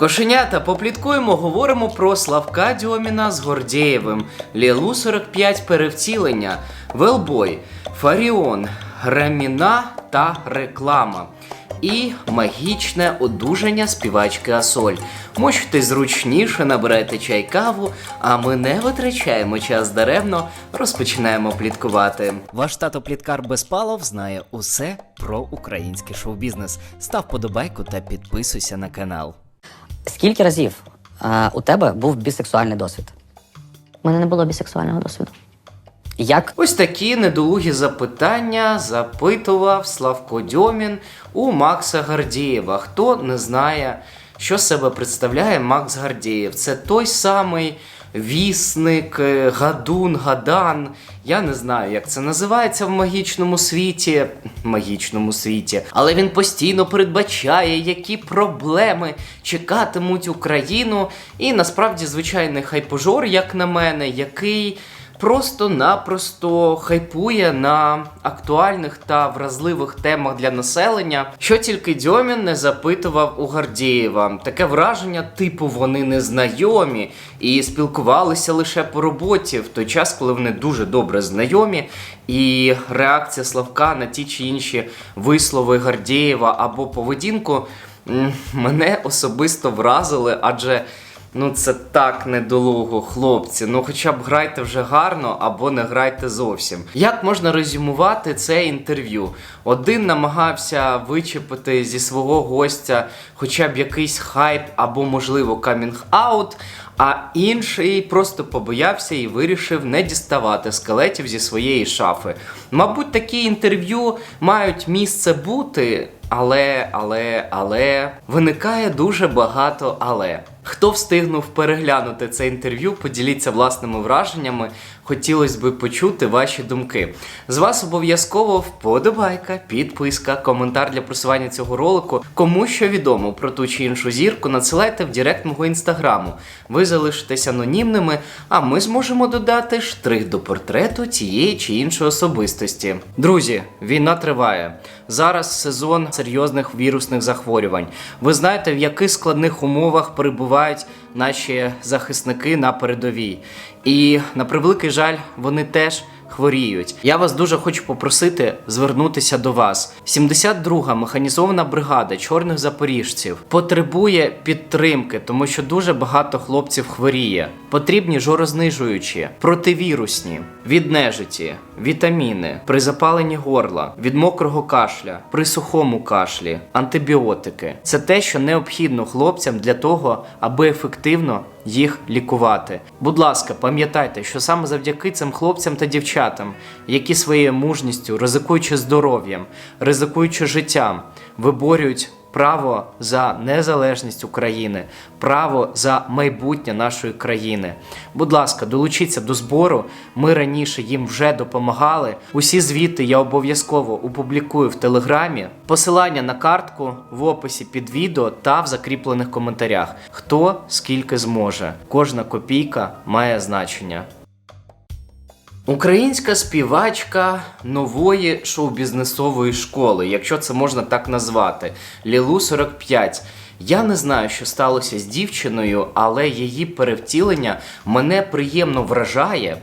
Кошенята, попліткуємо, говоримо про Славка Дьоміна з Гордєєвим, Лілу 45 перевтілення, Велбой, Фаріон, Реміна та реклама. І магічне одужання співачки Асоль. Мочте зручніше, набирайте чай каву, а ми не витрачаємо час даремно, розпочинаємо пліткувати. Ваш тато Пліткар Безпалов знає усе про український шоу-бізнес. Став подобайку та підписуйся на канал. Скільки разів е, у тебе був бісексуальний досвід? У мене не було бісексуального досвіду. Як Ось такі недолугі запитання запитував Славко Дьомін у Макса Гардієва. Хто не знає, що себе представляє Макс Гардієв? Це той самий вісник, е, гадун, гадан. Я не знаю, як це називається в магічному світі. Магічному світі. Але він постійно передбачає, які проблеми чекатимуть Україну. І насправді звичайний хайпожор, як на мене, який просто-напросто хайпує на актуальних та вразливих темах для населення, що тільки Дьомін не запитував у Гардієва. Таке враження, типу, вони незнайомі і спілкувалися лише по роботі в той час, коли вони дуже добре знайомі. І реакція Славка на ті чи інші вислови Гардієва або поведінку мене особисто вразили, адже. Ну, це так недолуго, хлопці. Ну, хоча б грайте вже гарно або не грайте зовсім. Як можна резюмувати це інтерв'ю? Один намагався вичепити зі свого гостя хоча б якийсь хайп або, можливо, камінг-аут, а інший просто побоявся і вирішив не діставати скелетів зі своєї шафи. Мабуть, такі інтерв'ю мають місце бути. Але, але, але виникає дуже багато але. Хто встигнув переглянути це інтерв'ю, поділіться власними враженнями. Хотілося б почути ваші думки. З вас обов'язково вподобайка, підписка, коментар для просування цього ролику. Кому що відомо про ту чи іншу зірку, надсилайте в директ мого інстаграму. Ви залишитесь анонімними, а ми зможемо додати штрих до портрету тієї чи іншої особистості. Друзі, війна триває. Зараз сезон серйозних вірусних захворювань. Ви знаєте, в яких складних умовах перебувають наші захисники на передовій. І на превеликий жаль, вони теж хворіють. Я вас дуже хочу попросити звернутися до вас. 72-га механізована бригада чорних запоріжців потребує підтримки, тому що дуже багато хлопців хворіє. Потрібні жорознижуючі, противірусні, від нежиті, вітаміни, при запаленні горла, від мокрого кашля, при сухому кашлі, антибіотики. Це те, що необхідно хлопцям для того, аби ефективно їх лікувати. Будь ласка, пам'ятайте, що саме завдяки цим хлопцям та дівчатам, які своєю мужністю, ризикуючи здоров'ям, ризикуючи життям, виборюють право за незалежність України, право за майбутнє нашої країни. Будь ласка, долучіться до збору. Ми раніше їм вже допомагали. Усі звіти я обов'язково опублікую в телеграмі. Посилання на картку в описі під відео та в закріплених коментарях. Хто скільки зможе. Кожна копійка має значення. Українська співачка нової шоу-бізнесової школи, якщо це можна так назвати, Лілу 45. Я не знаю, що сталося з дівчиною, але її перевтілення мене приємно вражає.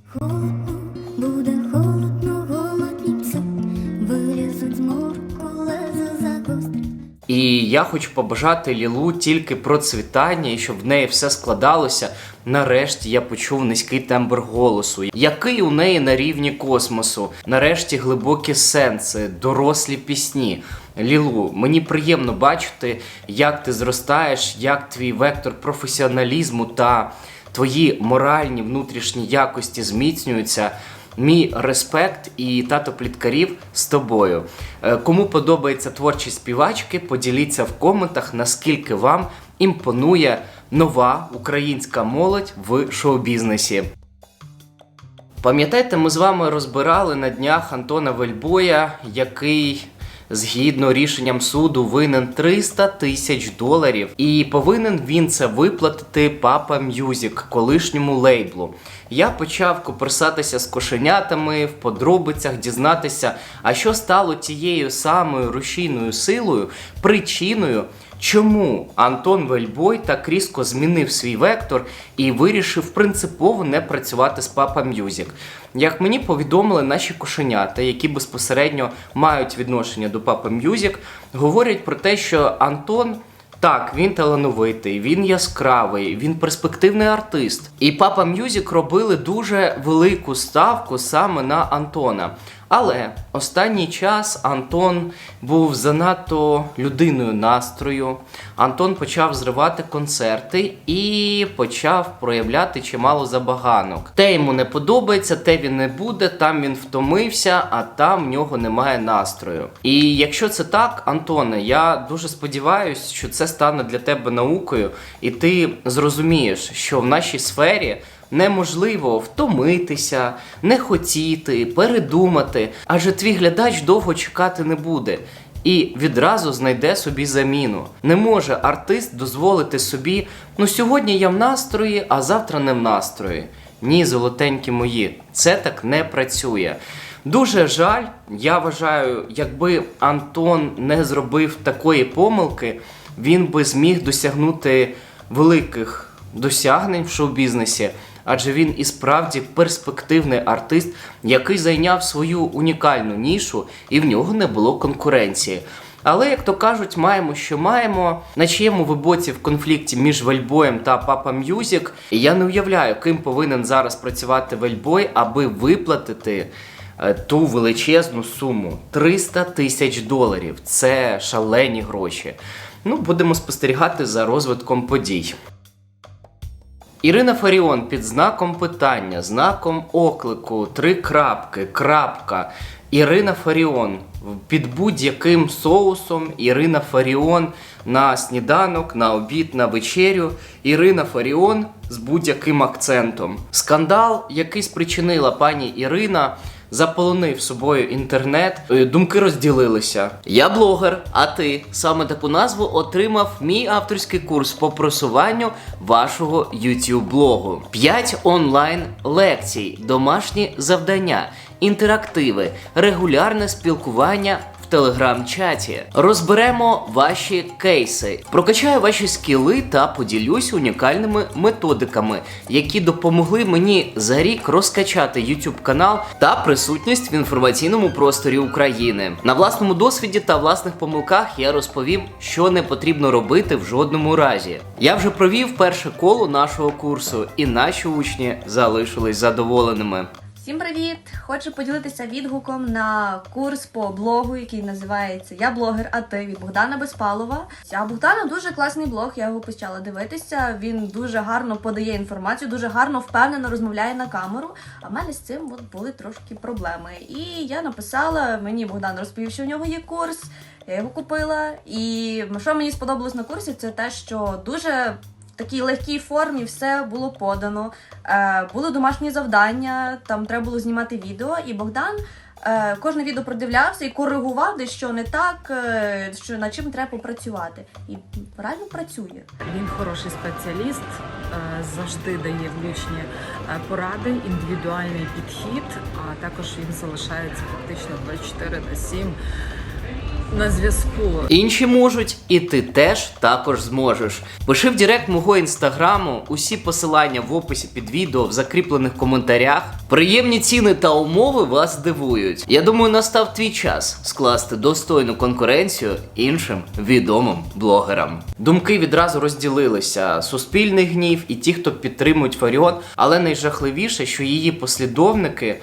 І я хочу побажати Лілу тільки процвітання і щоб в неї все складалося. Нарешті я почув низький тембр голосу, який у неї на рівні космосу. Нарешті глибокі сенси, дорослі пісні. Лілу, мені приємно бачити, як ти зростаєш, як твій вектор професіоналізму та твої моральні внутрішні якості зміцнюються. Мій респект і тато пліткарів з тобою. Е, Кому подобається творчість співачки, поділіться в коментах, наскільки вам імпонує нова українська молодь в шоу-бізнесі. Пам'ятаєте, ми з вами розбирали на днях Антона Вельбоя, який згідно рішенням суду винен 300 тисяч доларів, і повинен він це виплатити Папа М'юзік, колишньому лейблу. Я почав коперсатися з кошенятами в подробицях, дізнатися, а що стало тією самою рушійною силою, причиною, Чому Антон Вельбой так різко змінив свій вектор і вирішив принципово не працювати з Papa Music? Як мені повідомили наші кошенята, які безпосередньо мають відношення до Papa Music, говорять про те, що Антон. Так, він талановитий, він яскравий, він перспективний артист. І Папа Мюзік робили дуже велику ставку саме на Антона. Але останній час Антон був занадто людиною настрою. Антон почав зривати концерти і почав проявляти чимало забаганок. Те йому не подобається, те він не буде, там він втомився, а там в нього немає настрою. І якщо це так, Антоне, я дуже сподіваюся, що це стане для тебе наукою, і ти зрозумієш, що в нашій сфері. Неможливо втомитися, не хотіти, передумати, адже твій глядач довго чекати не буде і відразу знайде собі заміну. Не може артист дозволити собі, ну сьогодні я в настрої, а завтра не в настрої. Ні, золотенькі мої, це так не працює. Дуже жаль, я вважаю, якби Антон не зробив такої помилки, він би зміг досягнути великих досягнень в шоу-бізнесі, адже він і справді перспективний артист, який зайняв свою унікальну нішу, і в нього не було конкуренції. Але, як то кажуть, маємо, що маємо. На чиєму ви боці в конфлікті між Вельбоєм та Папа М'юзік. Я не уявляю, ким повинен зараз працювати Вельбой, аби виплатити е, ту величезну суму 300 тисяч доларів. Це шалені гроші. Ну, будемо спостерігати за розвитком подій. Ірина Фаріон під знаком питання, знаком оклику, три крапки, крапка. Ірина Фаріон під будь-яким соусом. Ірина Фаріон на сніданок, на обід, на вечерю. Ірина Фаріон з будь-яким акцентом. Скандал, який спричинила пані Ірина. Заполонив собою інтернет, Е, думки розділилися. Я блогер, а ти саме таку назву отримав мій авторський курс по просуванню вашого YouTube блогу. 5 онлайн лекцій, домашні завдання, інтерактиви, регулярне спілкування телеграм-чаті. Розберемо ваші кейси, прокачаю ваші скіли та поділюсь унікальними методиками, які допомогли мені за рік розкачати YouTube канал та присутність в інформаційному просторі України. На власному досвіді та власних помилках я розповім, що не потрібно робити в жодному разі. Я вже провів перше коло нашого курсу, і наші учні залишились задоволеними. Всім привіт! Хочу поділитися відгуком на курс по блогу, який називається Я блогер, а ти від Богдана Безпалова. А Богдана дуже класний блог, я його почала дивитися. Він дуже гарно подає інформацію, дуже гарно впевнено розмовляє на камеру. А в мене з цим от були трошки проблеми. І я написала, мені Богдан розповів, що в нього є курс. Я його купила. І що мені сподобалось на курсі, це те, що дуже такій легкій формі все було подано. Е, були домашні завдання, там треба було знімати відео, і Богдан е, кожне відео продивлявся і коригував, де що не так, е, що над чим треба попрацювати. І реально працює. Він хороший спеціаліст, е, завжди дає влучні поради, індивідуальний підхід, а також він залишається фактично 24 на 7 на зв'язку. Інші можуть, і ти теж також зможеш. Пиши в Директ мого інстаграму, усі посилання в описі під відео в закріплених коментарях. Приємні ціни та умови вас здивують. Я думаю, настав твій час скласти достойну конкуренцію іншим відомим блогерам. Думки відразу розділилися: суспільний гнів і ті, хто підтримують Фаріон, але найжахливіше, що її послідовники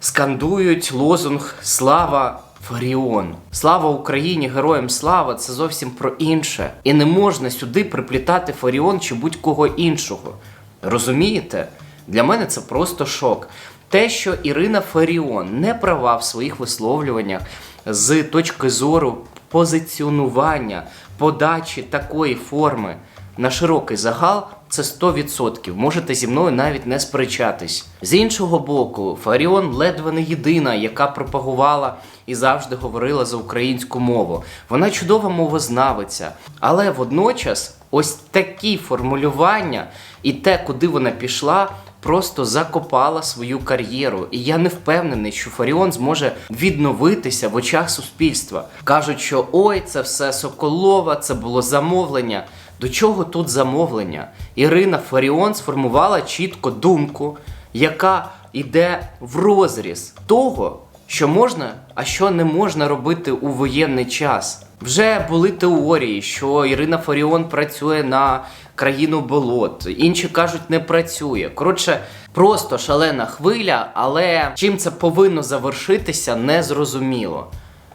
скандують лозунг Слава Фаріон. Слава Україні, героям слава це зовсім про інше. І не можна сюди приплітати Фаріон чи будь-кого іншого. Розумієте? Для мене це просто шок. Те, що Ірина Фаріон не права в своїх висловлюваннях з точки зору позиціонування, подачі такої форми на широкий загал, це 100%. Можете зі мною навіть не сперечатись. З іншого боку, Фаріон ледве не єдина, яка пропагувала і завжди говорила за українську мову. Вона чудова мовознавиця, але водночас ось такі формулювання і те, куди вона пішла. просто закопала свою кар'єру. І я не впевнений, що Фаріон зможе відновитися в очах суспільства. Кажуть, що ой, це все Соколова, це було замовлення. До чого тут замовлення? Ірина Фаріон сформувала чітко думку, яка йде в розріз того, що можна, а що не можна робити у воєнний час. Вже були теорії, що Ірина Фаріон працює на країну болот, інші кажуть, не працює. Коротше, просто шалена хвиля, але чим це повинно завершитися, не зрозуміло.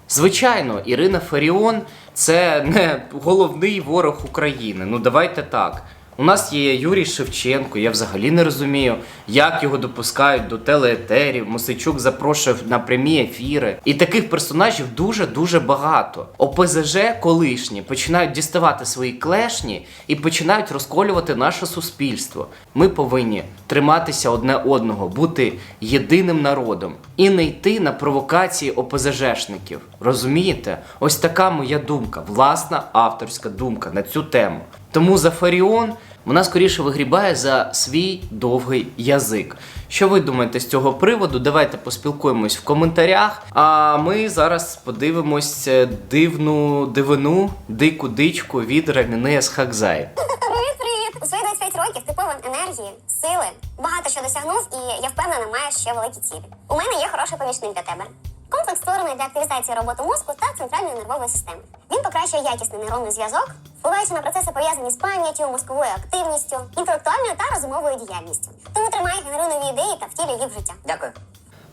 Звичайно, Ірина Фаріон це не головний ворог України. Ну давайте так. У нас є Юрій Шевченко, я взагалі не розумію, як його допускають до телеетерів. Мосичук запрошує на прямі ефіри. І таких персонажів дуже-дуже багато. ОПЗЖ колишні починають діставати свої клешні і починають розколювати наше суспільство. Ми повинні триматися одне одного, бути єдиним народом і не йти на провокації ОПЗЖшників. Розумієте? Ось така моя думка, власна авторська думка на цю тему. Тому за Фаріон вона скоріше вигрібає за свій довгий язик. Що ви думаєте з цього приводу? Давайте поспілкуємось в коментарях. А ми зараз подивимось е, дивну дивину, дику дичку від Раміни привіт! У свої 25 років ти енергії, сили, багато що досягнув, і я впевнена, маєш ще великі цілі. У мене є хороший помічник для тебе. Комплекс створений для активізації роботи мозку та центральної нервової системи. Він покращує якісний нейронний зв'язок, впливаючи на процеси пов'язані з пам'яттю, мозковою активністю, інтелектуальною та розумовою діяльністю. Тому тримай, генеруй нові ідеї та втілюй їх в життя. Дякую.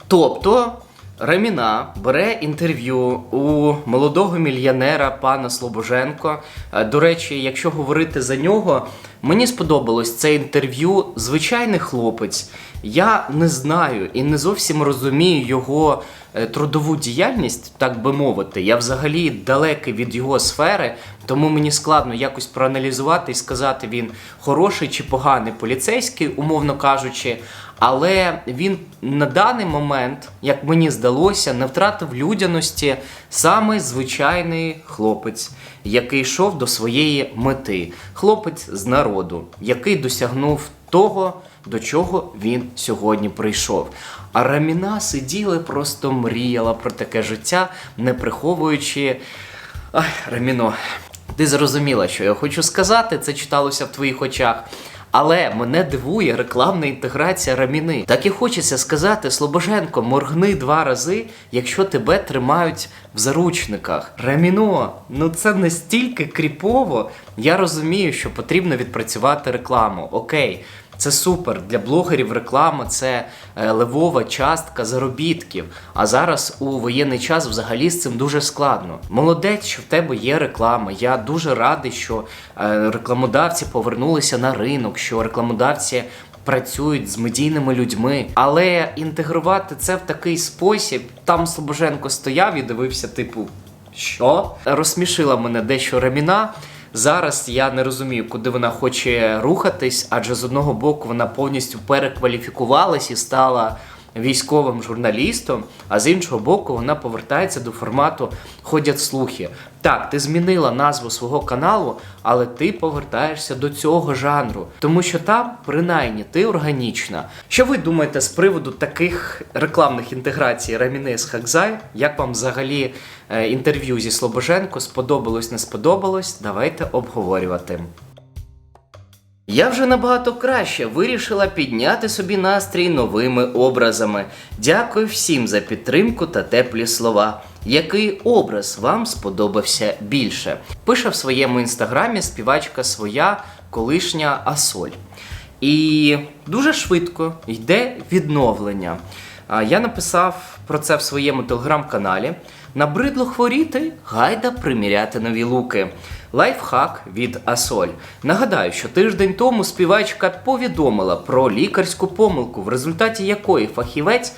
Тобто Раміна бере інтерв'ю у молодого мільйонера пана Слобоженко. Е, До речі, якщо говорити за нього, мені сподобалось це інтерв'ю. Звичайний хлопець. Я не знаю і не зовсім розумію його е, трудову діяльність, так би мовити. Я взагалі далекий від його сфери, тому мені складно якось проаналізувати і сказати, він хороший чи поганий поліцейський, умовно кажучи. Але він на даний момент, як мені здалося, не втратив людяності саме звичайний хлопець, який йшов до своєї мети. Хлопець з народу, який досягнув того, до чого він сьогодні прийшов. А Раміна сиділа просто мріяла про таке життя, не приховуючи. Ай, Раміно, ти зрозуміла, що я хочу сказати, це читалося в твоїх очах. Але мене дивує рекламна інтеграція раміни. Так і хочеться сказати, Слобоженко, моргни два рази, якщо тебе тримають в заручниках. Раміно, ну це настільки кріпово. Я розумію, що потрібно відпрацювати рекламу. Окей. Це супер для блогерів. Реклама це е, левова частка заробітків. А зараз у воєнний час взагалі з цим дуже складно. Молодець, що в тебе є реклама. Я дуже радий, що е, рекламодавці повернулися на ринок, що рекламодавці працюють з медійними людьми. Але інтегрувати це в такий спосіб, там Слобоженко стояв і дивився, типу, що? Розсмішила мене дещо Раміна. Зараз я не розумію, куди вона хоче рухатись, адже з одного боку вона повністю перекваліфікувалась і стала військовим журналістом, а з іншого боку, вона повертається до формату ходять слухи. Так, ти змінила назву свого каналу, але ти повертаєшся до цього жанру, тому що там, принаймні, ти органічна. Що ви думаєте з приводу таких рекламних інтеграцій Раміни з Хакзай? Як вам взагалі е, інтерв'ю зі Слобоженко? Сподобалось, не сподобалось? Давайте обговорювати. Я вже набагато краще вирішила підняти собі настрій новими образами. Дякую всім за підтримку та теплі слова. Який образ вам сподобався більше? Пише в своєму інстаграмі співачка своя колишня Асоль. І дуже швидко йде відновлення. Я написав про це в своєму телеграм-каналі. Набридло хворіти, гайда приміряти нові луки. Лайфхак від Асоль. Нагадаю, що тиждень тому співачка повідомила про лікарську помилку, в результаті якої фахівець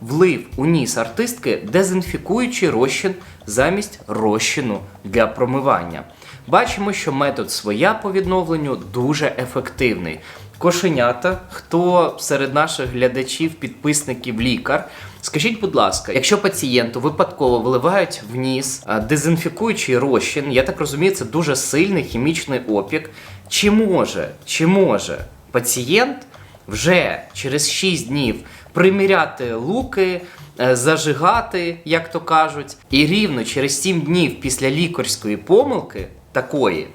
влив у ніс артистки дезінфікуючий розчин замість розчину для промивання. Бачимо, що метод своя по відновленню дуже ефективний. Кошенята, хто серед наших глядачів, підписників лікар, скажіть, будь ласка, якщо пацієнту випадково вливають в ніс дезінфікуючий розчин, я так розумію, це дуже сильний хімічний опік. Чи може, чи може пацієнт вже через 6 днів приміряти луки, е, зажигати, як то кажуть, і рівно через 7 днів після лікарської помилки такої.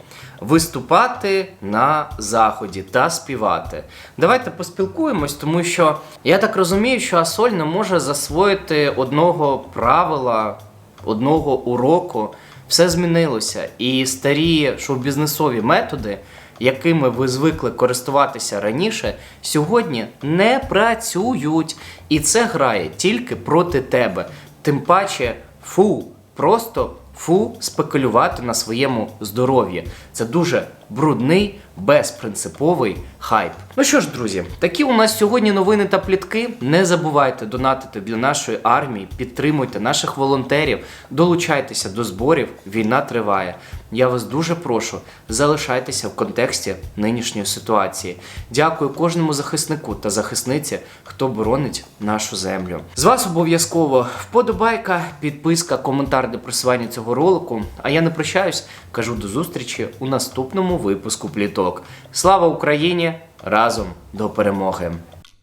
Виступати на заході та співати. Давайте поспілкуємось, тому що я так розумію, що Асоль не може засвоїти одного правила, одного уроку. Все змінилося. І старі шоу-бізнесові методи, якими ви звикли користуватися раніше, сьогодні не працюють. І це грає тільки проти тебе. Тим паче, фу, просто фу спекулювати на своєму здоров'ї. Це дуже брудний, безпринциповий хайп. Ну що ж, друзі, такі у нас сьогодні новини та плітки. Не забувайте донатити для нашої армії, підтримуйте наших волонтерів, долучайтеся до зборів. Війна триває. Я вас дуже прошу, залишайтеся в контексті нинішньої ситуації. Дякую кожному захиснику та захисниці, хто боронить нашу землю. З вас обов'язково вподобайка, підписка, коментар для просування цього ролику. А я не прощаюсь, кажу до зустрічі у наступному випуску пліток. Слава Україні! Разом до перемоги!